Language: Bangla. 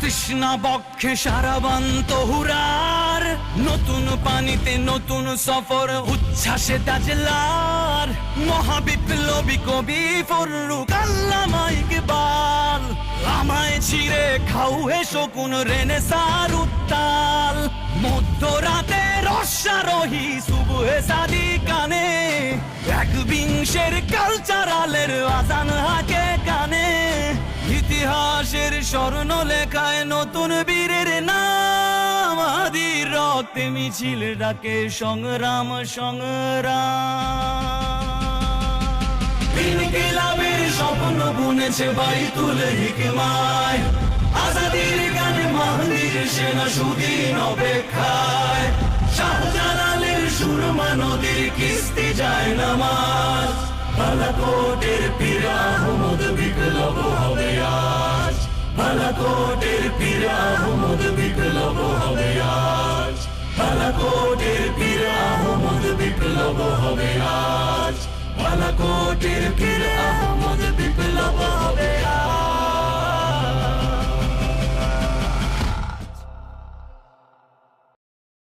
তৃষ্ণা বক্ষে সারাবান্ত হুরার। নতুন পানিতে নতুন সফর, উচ্ছ্বাসে তাজলার। মহাবিপ্লবী কবি ফরুক আল্লামা ইকবাল। আমায় ছিঁড়ে খাও হে শকুন রেনেসার উত্তাল। মধ্যরাতে রসারোহী সুবহে সাদি কানে এক কালচারালের আজান স্বর্ণ লেখায় নতুন বীরের নাম। আদির রক্তে মিছিল ডাকে সংগ্রাম সংগ্রাম। স্বপ্ন বুনেছে বাইতুল হিকমায়। আজাদির গানে মাহদির সেনা সুদিন অপেক্ষায়। শাহজালালের সুরমা নদীর কিস্তি যায় নামাজ। বালাকোটের পীর বালাকোটের পীর আহমদ বিপ্লব হবে আজ। বালাকোটের পীর আহমদ বিপ্লব হবে আজ। বালাকোটের পীর আহমদ বিপ্লব